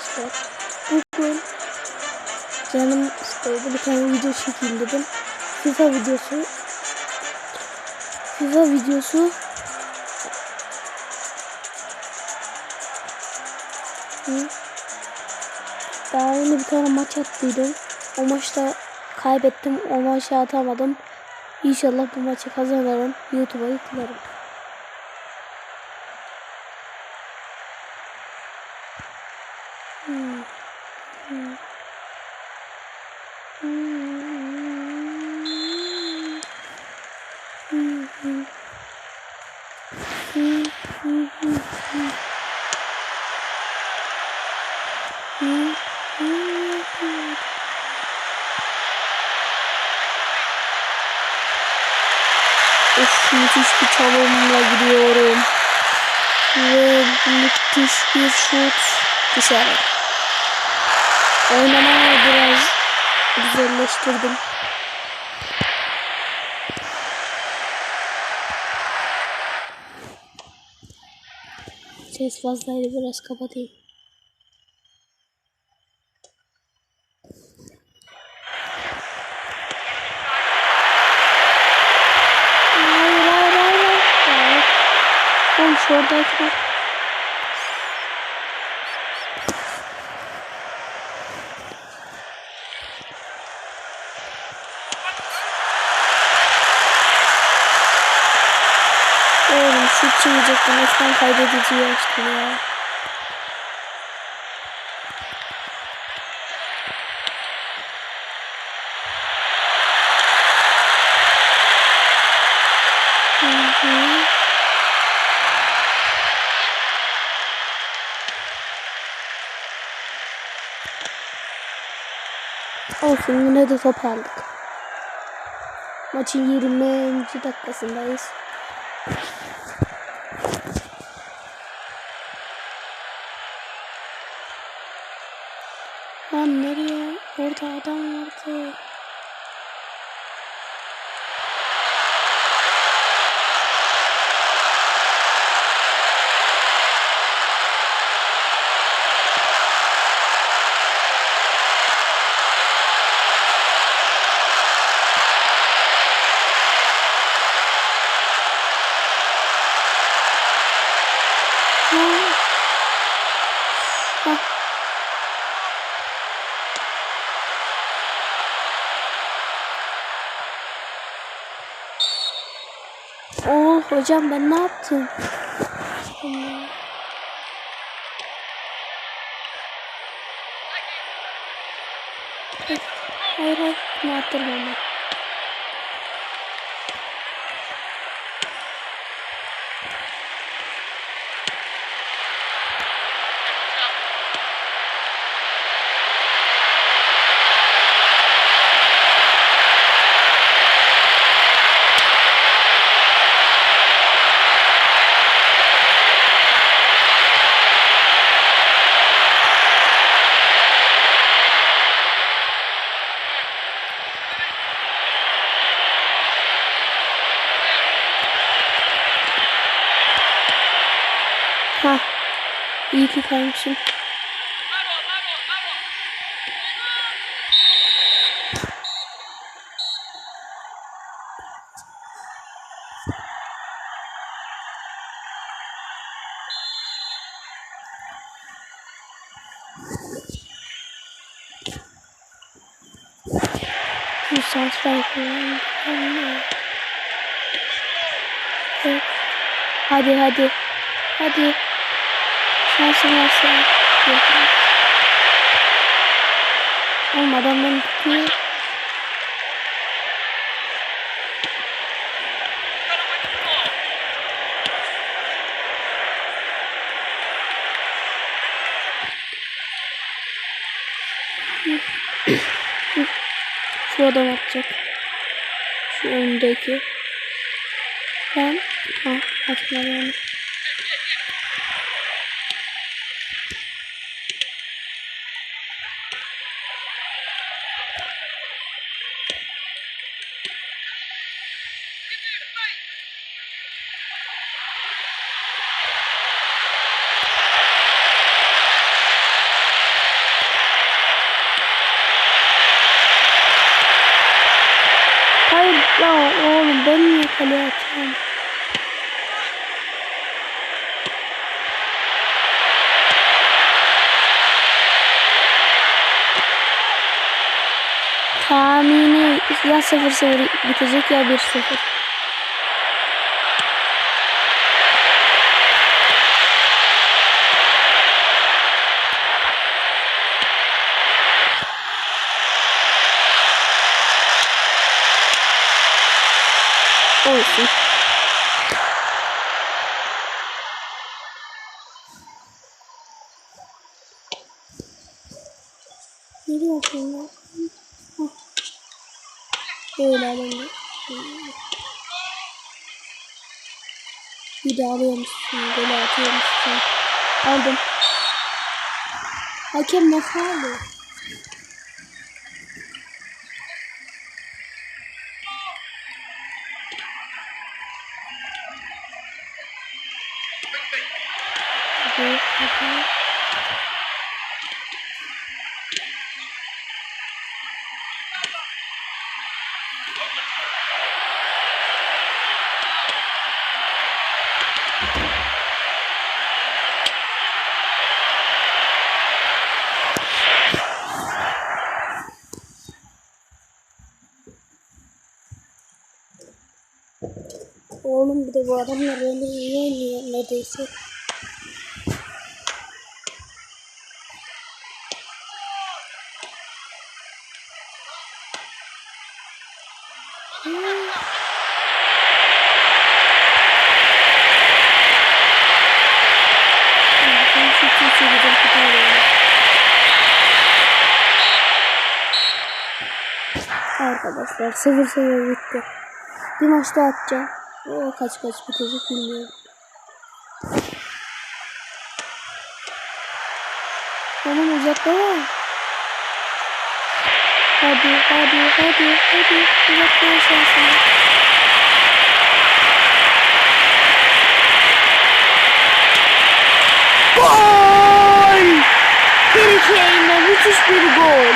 arkadaşlar. Bugün canım sıkıldı. Bir tane video çekeyim dedim. FIFA videosu. FIFA videosu. Hı. Daha yeni bir tane maç attıydım. O maçta kaybettim. O maçı atamadım. İnşallah bu maçı kazanırım. YouTube'a yüklerim. Müthiş bir çalımla gidiyorum. Ve müthiş bir şut dışarı. Oynamayı biraz güzelleştirdim. Ses fazlaydı biraz kapatayım. Hayır hayır hayır. hayır. Oğlum şuradaki Oğlum şut çekecektim. Resmen kaybediciyi açtım ya. Olsun yine de top aldık. Maçın 20. dakikasındayız. Bye. Hocam ben ne yaptım? Hayır hayır ne attırma onu. Ha. İyi ki kaymışım. Transfer kullandım. Evet. Hadi hadi. Hadi. Şansın varsa. Oğlum adam beni tutuyor. Şu adam atacak. Şu öndeki. Ben. Ha, atmadı ben niye kaleye atıyorum? Tahmini ya 0-0 bitecek ya 1-0. Olsun. Nereye atayım? Hah. Böyle alalım. Bir daha alıyormuşsun. Böyle atıyormuşsun. Aldım. Hakem nasıl aldı? Hadi. Oğlum bir de bu adamlar öyle iyi oynuyor neredeyse. Hmm. Ya, ben şu kimseyi bir de kurtarıyorum. Arkadaşlar 0-0 bitti. Bir maç daha atacağım. O kaç kaç bitecek bilmiyorum. Oğlum uzaklama. Hadi hadi hadi hadi uzaklama şansını. Gol! Harry Kane'le müthiş bir gol.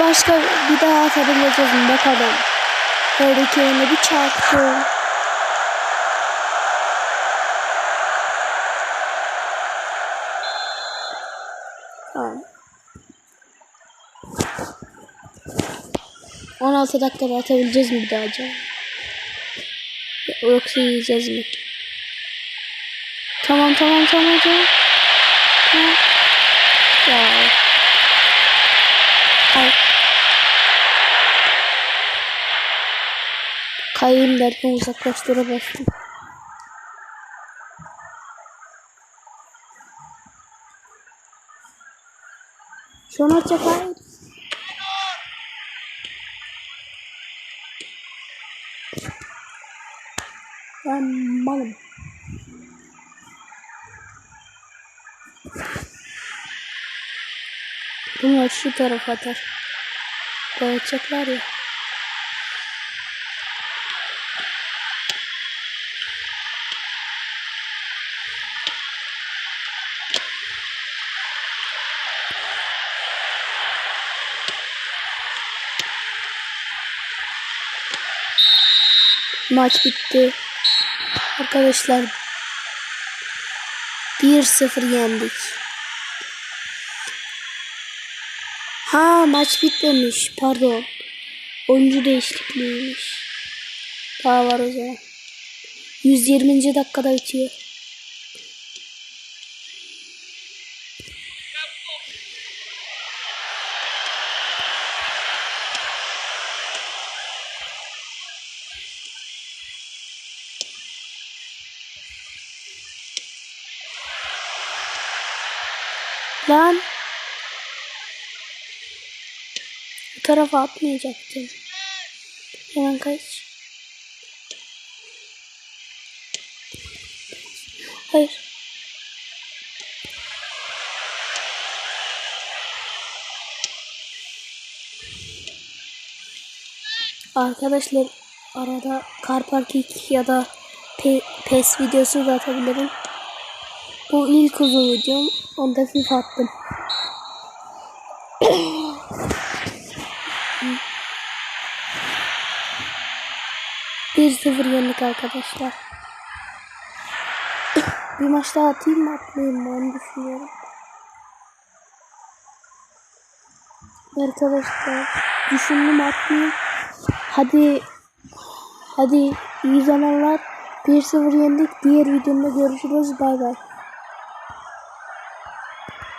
Başka bir daha atabileceğiz bakalım. Harry Kane'e bir çarptı. Tamam. 16 dakikada atabileceğiz mi bir daha acaba? Yoksa yiyeceğiz mi? Tamam tamam tamam tamam. Tamam. Ya. Ay. Kayayım derken uzaklaştıra bastım. Son atacak hayır. Ben malım. Bunlar şu tarafa atar. Koyacaklar ya. Maç bitti. Arkadaşlar 1-0 yendik. Ha maç bitmemiş. Pardon. Oyuncu değişikliğiymiş. Daha var o zaman. 120. dakikada bitiyor. Lan. Bu tarafa atmayacaktım. Hemen kaç. Hayır. Arkadaşlar arada Car Park ya da Pe PES videosu da atabilirim. Bu ilk uzun videom. Onda FIFA attım. 1-0 yendik arkadaşlar. Bir maç daha atayım mı atmayayım mı onu düşünüyorum. Arkadaşlar düşündüm atmayayım. Hadi hadi iyi zamanlar. 1-0 yendik. Diğer videomda görüşürüz. Bay bay.